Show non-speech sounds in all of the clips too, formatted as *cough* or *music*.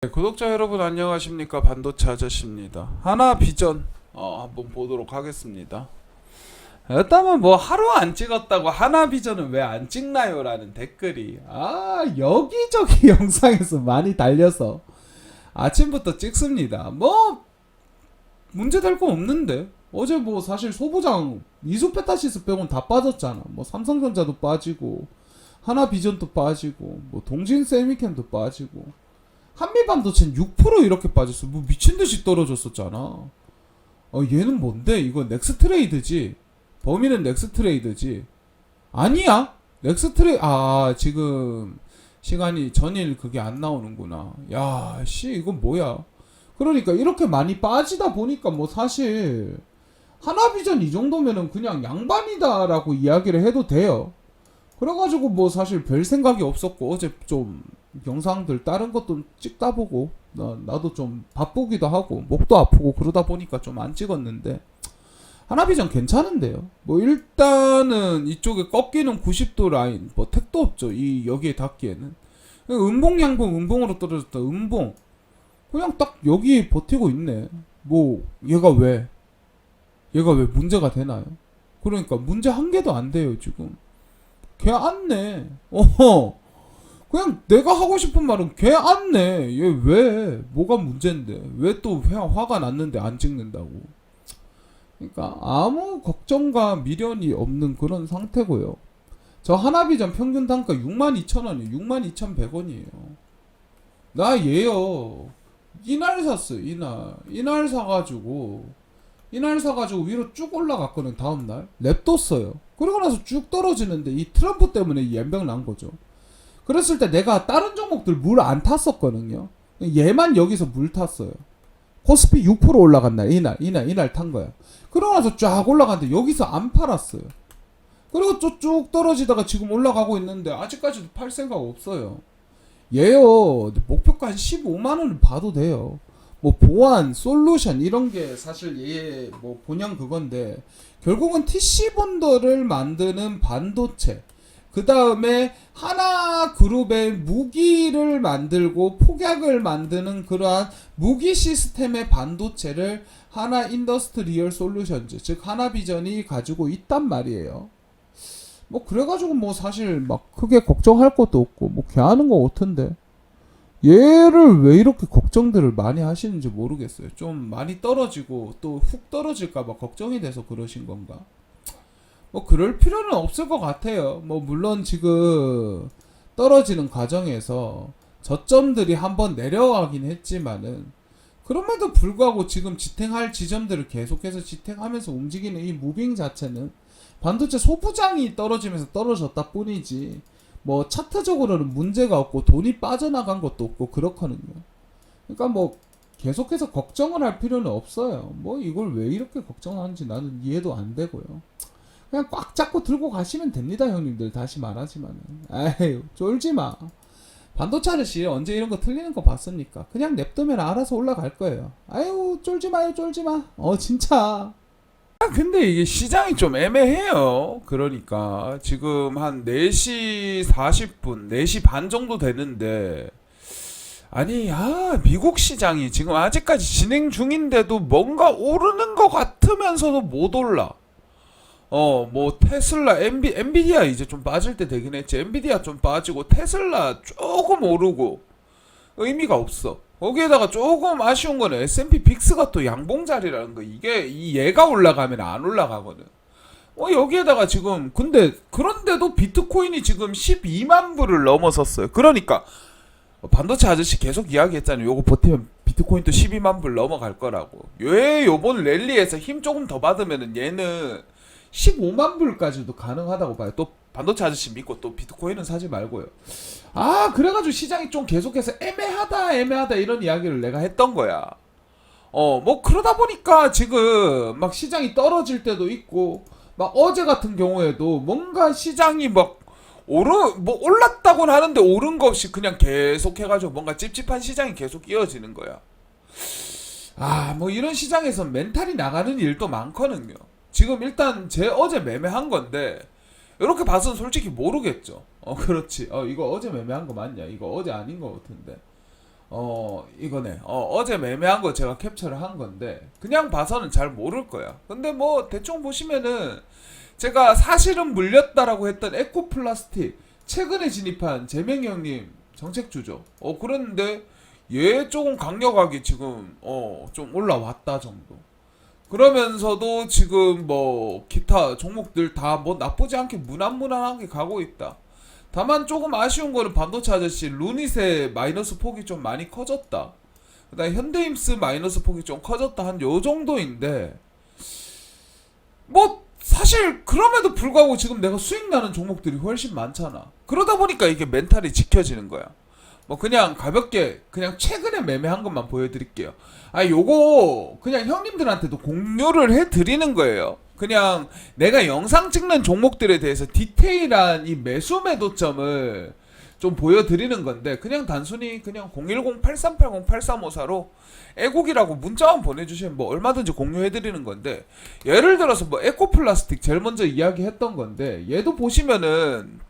네, 구독자 여러분 안녕하십니까? 반도체 아저씨입니다. 하나 비전. 어, 한번 보도록 하겠습니다. 일단은 뭐 하루 안 찍었다고 하나 비전은 왜 안 찍나요 라는 댓글이 아 여기저기 *laughs* 영상에서 많이 달려서 아침부터 찍습니다. 뭐 문제될 거 없는데. 어제 뭐 사실 소부장 이수페타시스 빼곤 다 빠졌잖아. 뭐 삼성전자도 빠지고 하나 비전도 빠지고 뭐 동진 세미캠도 빠지고 한미반도체는 6% 이렇게 빠졌어. 뭐 미친 듯이 떨어졌었잖아. 어 얘는 뭔데? 이거 넥스트레이드지. 범인은 넥스트레이드지. 아니야. 넥스트레이 아 지금 시간이 전일 그게 안 나오는구나. 야, 씨 이건 뭐야? 그러니까 이렇게 많이 빠지다 보니까 뭐 사실 하나비전 이 정도면은 그냥 양반이다라고 이야기를 해도 돼요. 그래가지고 뭐 사실 별 생각이 없었고 어제 좀 영상들 다른 것도 찍다 보고 나, 나도 좀 바쁘기도 하고 목도 아프고 그러다 보니까 좀 안 찍었는데 하나비전 괜찮은데요. 뭐 일단은 이쪽에 꺾이는 90도 라인 뭐 택도 없죠. 이 여기에 닿기에는 음봉 양봉 음봉으로 떨어졌다. 음봉 그냥 딱 여기 버티고 있네. 뭐 얘가 왜 얘가 왜 문제가 되나요? 그러니까 문제 한 개도 안 돼요 지금. 걔 안네. 어허. 그냥 내가 하고 싶은 말은 걔 안네. 얘 왜? 뭐가 문제인데? 왜 또 화가 났는데 안 찍는다고? 그러니까 아무 걱정과 미련이 없는 그런 상태고요. 저 하나비전 평균 단가 62,000원이에요. 62,100원이에요. 나 얘요. 이날 샀어요. 이날. 이날 사가지고 이날 사가지고 위로 쭉 올라갔거든 다음날 냅뒀어요 그러고 나서 쭉 떨어지는데 이 트럼프 때문에 이 연병 난 거죠 그랬을 때 내가 다른 종목들 물 안 탔었거든요. 얘만 여기서 물 탔어요. 코스피 6% 올라간 날 이날 이날 이날 탄 거야. 그러고 나서 쫙 올라갔는데 여기서 안 팔았어요. 그리고 또 쭉 떨어지다가 지금 올라가고 있는데 아직까지도 팔 생각 없어요. 얘요 목표가 한 15만원을 봐도 돼요. 뭐 보안, 솔루션 이런 게 사실 얘뭐 본영 그건데 결국은 TC 본더를 만드는 반도체 그 다음에 하나 그룹의 무기를 만들고 폭약을 만드는 그러한 무기 시스템의 반도체를 하나 인더스트리얼 솔루션즈 즉 하나 비전이 가지고 있단 말이에요. 뭐 그래가지고 뭐 사실 막 크게 걱정할 것도 없고 뭐 개하는 거 같은데 얘를 왜 이렇게 걱정들을 많이 하시는지 모르겠어요. 좀 많이 떨어지고 또 훅 떨어질까봐 걱정이 돼서 그러신 건가? 뭐 그럴 필요는 없을 것 같아요. 뭐 물론 지금 떨어지는 과정에서 저점들이 한번 내려가긴 했지만은 그럼에도 불구하고 지금 지탱할 지점들을 계속해서 지탱하면서 움직이는 이 무빙 자체는 반도체 소부장이 떨어지면서 떨어졌다 뿐이지 뭐 차트적으로는 문제가 없고 돈이 빠져나간 것도 없고 그렇거든요. 그러니까 뭐 계속해서 걱정을 할 필요는 없어요. 뭐 이걸 왜 이렇게 걱정하는지 나는 이해도 안 되고요. 그냥 꽉 잡고 들고 가시면 됩니다, 형님들. 다시 말하지만은. 에이, 쫄지 마. 반도체 아저씨 언제 이런 거 틀리는 거 봤습니까? 그냥 냅두면 알아서 올라갈 거예요. 아유, 쫄지 마요, 쫄지 마. 어, 진짜. 아, 근데 이게 시장이 좀 애매해요. 그러니까 지금 한 4시 40분, 4시 반 정도 되는데 아니, 아, 미국 시장이 지금 아직까지 진행 중인데도 뭔가 오르는 것 같으면서도 못 올라. 어, 뭐 테슬라, 엔비, 엔비디아 이제 좀 빠질 때 되긴 했지. 엔비디아 좀 빠지고 테슬라 조금 오르고 의미가 없어. 거기에다가 조금 아쉬운 거는 S&P 빅스가 또 양봉 자리라는 거. 이게 이 얘가 올라가면 안 올라가거든. 어 여기에다가 지금 근데 그런데도 비트코인이 지금 12만 불을 넘어섰어요. 그러니까 반도체 아저씨 계속 이야기했잖아요. 요거 버티면 비트코인도 12만 불 넘어갈 거라고. 왜 요번 랠리에서 힘 조금 더 받으면은 얘는 15만 불까지도 가능하다고 봐요. 또 반도체 아저씨 믿고 또 비트코인은 사지 말고요. 아, 그래가지고 시장이 좀 계속해서 애매하다, 애매하다 이런 이야기를 내가 했던 거야. 어, 뭐 그러다 보니까 지금 막 시장이 떨어질 때도 있고, 막 어제 같은 경우에도 뭔가 시장이 막 오르, 뭐 올랐다고는 하는데 오른 거 없이 그냥 계속 해가지고 뭔가 찝찝한 시장이 계속 이어지는 거야. 아, 뭐 이런 시장에서 멘탈이 나가는 일도 많거든요. 지금 일단 제 어제 매매한 건데, 이렇게 봐서는 솔직히 모르겠죠. 어, *laughs* 그렇지. 어, 이거 어제 매매한 거 맞냐? 이거 어제 아닌 거 같은데. 어 이거네 어 어제 매매한 거 제가 캡처를 한 건데 그냥 봐서는 잘 모를 거야 근데 뭐 대충 보시면은 제가 사실은 물렸다라고 했던 에코플라스틱 최근에 진입한 재명이 형님 정책주죠 어 그랬는데 얘 조금 강력하게 지금 어 좀 올라왔다 정도 그러면서도 지금 뭐 기타 종목들 다 뭐 나쁘지 않게 무난무난하게 가고 있다 다만 조금 아쉬운 거는 반도체 아저씨 루닛의 마이너스 폭이 좀 많이 커졌다. 그다음 현대임스 마이너스 폭이 좀 커졌다 한 요 정도인데 뭐 사실 그럼에도 불구하고 지금 내가 수익 나는 종목들이 훨씬 많잖아. 그러다 보니까 이게 멘탈이 지켜지는 거야. 뭐 그냥 가볍게 그냥 최근에 매매한 것만 보여드릴게요. 아 요거 그냥 형님들한테도 공유를 해드리는 거예요. 그냥 내가 영상 찍는 종목들에 대해서 디테일한 이 매수 매도점을 좀 보여드리는 건데 그냥 단순히 그냥 010-8380-8354로 애국이라고 문자만 보내주시면 뭐 얼마든지 공유해드리는 건데 예를 들어서 뭐 에코플라스틱 제일 먼저 이야기했던 건데 얘도 보시면은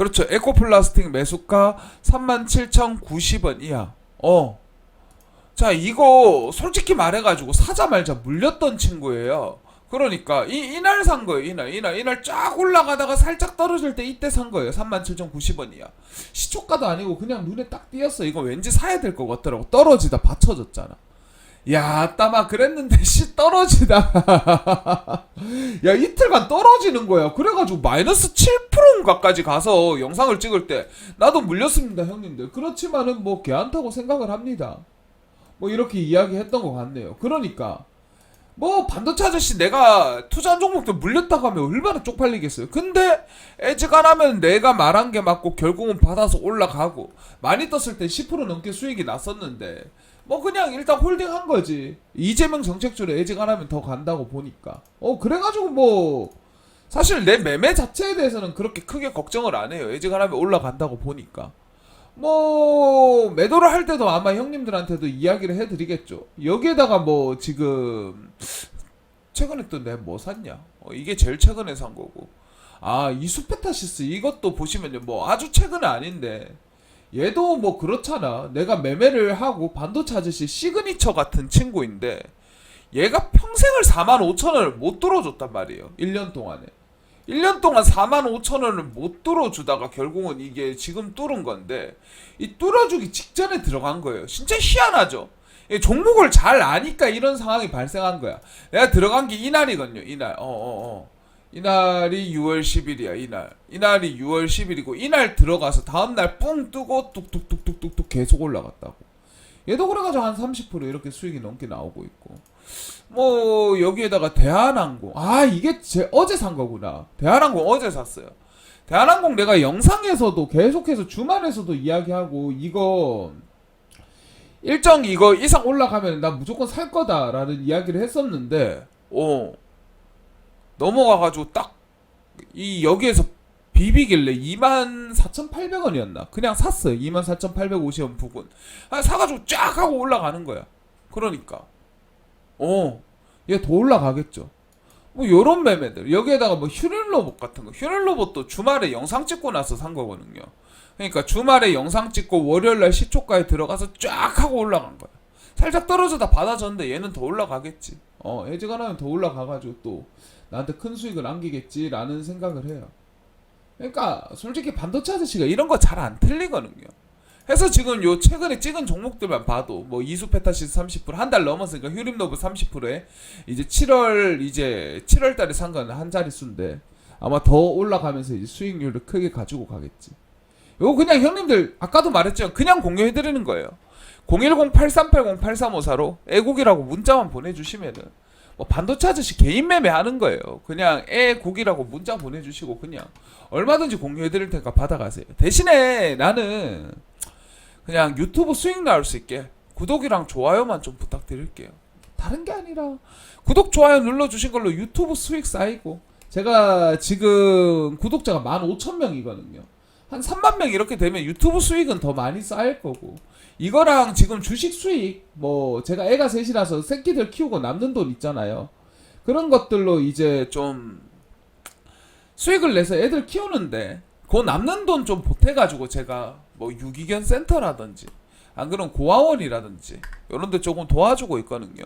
그렇죠 에코플라스틱 매수가 37,090원 이하 어. 자 이거 솔직히 말해가지고 사자 말자 물렸던 친구예요 그러니까 이 이날 산 거예요. 이날 이날 이날 쫙 올라가다가 살짝 떨어질 때 이때 산 거예요. 37,090원이야. 시초가도 아니고 그냥 눈에 딱 띄었어. 이거 왠지 사야 될 것 같더라고. 떨어지다 받쳐졌잖아. 야, 따마 그랬는데 *laughs* 씨 떨어지다. 야, 이틀간 떨어지는 거야. 그래가지고 마이너스 7%인가까지 가서 영상을 찍을 때 나도 물렸습니다, 형님들. 그렇지만은 뭐 개안타고 생각을 합니다. 뭐 이렇게 이야기했던 것 같네요. 그러니까 뭐 반도체 아저씨 내가 투자한 종목들 물렸다고 하면 얼마나 쪽팔리겠어요. 근데 에즈가 나면 내가 말한 게 맞고 결국은 받아서 올라가고 많이 떴을 때 10% 넘게 수익이 났었는데 뭐 그냥 일단 홀딩한 거지. 이재명 에즈가 나면 더 간다고 보니까. 어 그래가지고 뭐 사실 내 매매 자체에 대해서는 그렇게 크게 걱정을 안 해요. 나면 올라간다고 보니까. 뭐 매도를 할 때도 아마 형님들한테도 이야기를 해드리겠죠. 여기에다가 뭐 지금 최근에 또 내가 뭐 샀냐? 어, 이게 제일 최근에 산 거고. 아 이 수페타시스 이것도 보시면요 뭐 아주 최근은 아닌데 얘도 뭐 그렇잖아. 내가 매매를 하고 반도체 아저씨 시그니처 같은 친구인데 얘가 평생을 4만 5천 원을 못 들어줬단 말이에요. 1년 동안에. 1년 동안 4만 5천 원을 못 뚫어주다가 결국은 이게 지금 뚫은 건데 이 뚫어주기 직전에 들어간 거예요. 진짜 희한하죠. 이 종목을 잘 아니까 이런 상황이 발생한 거야. 내가 들어간 게 이날이거든요. 이날. 어, 어, 어. 이날이 6월 10일이야. 이날. 이날이 6월 10일이고 이날 들어가서 다음 날 뿡 뜨고 뚝뚝뚝뚝뚝뚝 계속 올라갔다고. 얘도 그래가지고 한 30% 이렇게 수익이 넘게 나오고 있고. 뭐 여기에다가 대한항공 아 이게 제 어제 산 거구나 대한항공 어제 샀어요 대한항공 내가 영상에서도 계속해서 주말에서도 이야기하고 이거 일정 이거 이상 올라가면 나 무조건 살 거다라는 이야기를 했었는데 어 넘어가가지고 딱 이 여기에서 비비길래 24,800원이었나? 그냥 샀어요. 24,850원 부근. 아 사가지고 쫙 하고 올라가는 거야. 그러니까. 어, 얘 더 올라가겠죠. 뭐 요런 매매들. 여기에다가 뭐 휴일로봇 같은 거. 휴일로봇도 주말에 영상 찍고 나서 산 거거든요. 그러니까 주말에 영상 찍고 월요일날 시초가에 들어가서 쫙 하고 올라간 거야. 살짝 떨어져다 받아졌는데 얘는 더 올라가겠지. 어, 에지가 나면 더 올라가가지고 또 나한테 큰 수익을 안기겠지라는 생각을 해요. 그러니까 솔직히 반도체 아저씨가 이런 거 잘 안 틀리거든요. 해서 지금 요 최근에 찍은 종목들만 봐도 뭐 이수페타시스 30%한 달 넘었으니까 휴림노브 30%에 이제 7월 이제 7월 달에 산 거는 한 자릿수인데 아마 더 올라가면서 이제 수익률을 크게 가지고 가겠지. 요거 그냥 형님들 아까도 말했지만 그냥 공유해 드리는 거예요. 010-8380-8354로 애국이라고 문자만 보내 주시면은 뭐 반도체 아저씨 개인 매매하는 거예요. 그냥 애국이라고 문자 보내주시고 그냥 얼마든지 공유해 드릴 테니까 받아가세요. 대신에 나는 그냥 유튜브 수익 나올 수 있게 구독이랑 좋아요만 좀 부탁드릴게요. 다른 게 아니라 구독 좋아요 눌러주신 걸로 유튜브 수익 쌓이고 제가 지금 구독자가 15,000명이거든요. 한 3만 명 이렇게 되면 유튜브 수익은 더 많이 쌓일 거고 이거랑 지금 주식 수익 뭐 제가 애가 셋이라서 새끼들 키우고 남는 돈 있잖아요. 그런 것들로 이제 좀 수익을 내서 애들 키우는데 그 남는 돈 좀 보태가지고 제가 뭐 유기견 센터라든지 안 그러면 고아원이라든지 이런 데 조금 도와주고 있거든요.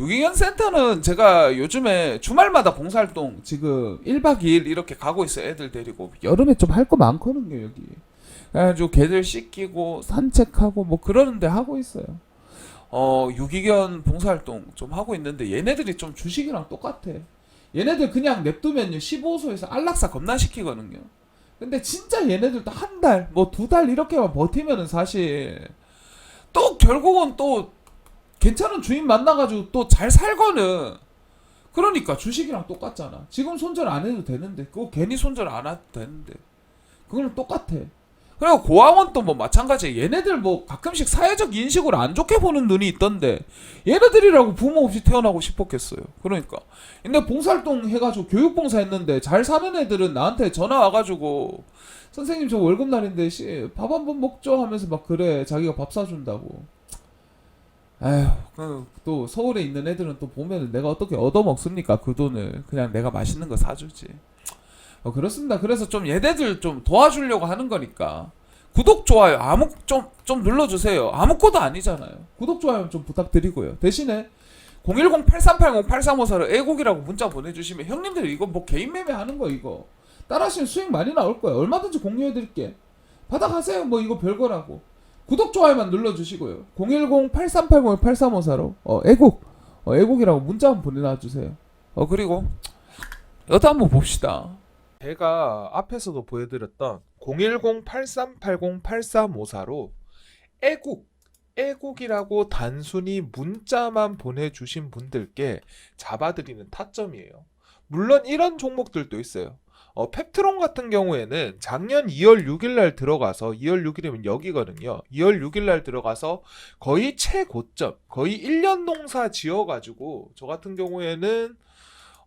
유기견 센터는 제가 요즘에 주말마다 봉사활동 지금 1박 2일 이렇게 가고 있어요. 애들 데리고. 여름에 좀 할 거 많거든요, 여기. 그래가지고 개들 씻기고 산책하고 뭐 그러는데 하고 있어요. 어, 유기견 봉사활동 좀 하고 있는데 얘네들이 좀 주식이랑 똑같아. 얘네들 그냥 냅두면요 15소에서 안락사 겁나 시키거든요. 근데 진짜 얘네들도 한 달, 뭐 두 달 이렇게만 버티면은 사실 또 결국은 또 괜찮은 주인 만나가지고 또 잘 살거는. 그러니까 주식이랑 똑같잖아. 지금 손절 안 해도 되는데 그거 괜히 손절 안 해도 되는데 그거는 똑같아. 그리고 고아원도 뭐 마찬가지야. 얘네들 뭐 가끔씩 사회적 인식으로 안 좋게 보는 눈이 있던데 얘네들이라고 부모 없이 태어나고 싶었겠어요. 그러니까. 근데 봉사활동 해가지고 교육봉사 했는데 잘 사는 애들은 나한테 전화 와가지고 선생님 저 월급 날인데 밥 한 번 먹죠 하면서 막 그래 자기가 밥 사준다고. 에휴 그, 또 서울에 있는 애들은 또 보면은 내가 어떻게 얻어 먹습니까 그 돈을 그냥 내가 맛있는 거 사주지. 어, 그렇습니다. 그래서 좀 얘네들 좀 도와주려고 하는 거니까 구독 좋아요 아무 좀 좀 눌러주세요. 아무것도 아니잖아요. 구독 좋아요 좀 부탁드리고요. 대신에 010-8380-8354로 애국이라고 문자 보내주시면 형님들 이거 뭐 개인 매매 하는 거 이거 따라하시면 수익 많이 나올 거예요. 얼마든지 공유해드릴게. 받아가세요. 뭐 이거 별거라고. 구독 좋아요만 눌러주시고요. 010-8380-8354로 어, 애국 어, 애국이라고 문자 한번 보내놔주세요. 어 그리고 여기 한번 봅시다. 제가 앞에서도 보여드렸던 010-8380-8354로 애국, 애국이라고 단순히 문자만 보내주신 분들께 잡아드리는 타점이에요. 물론 이런 종목들도 있어요. 어, 펩트론 같은 경우에는 작년 2월 6일 날 들어가서 2월 6일이면 여기거든요. 2월 6일 날 들어가서 거의 최고점, 거의 1년 농사 지어 가지고 저 같은 경우에는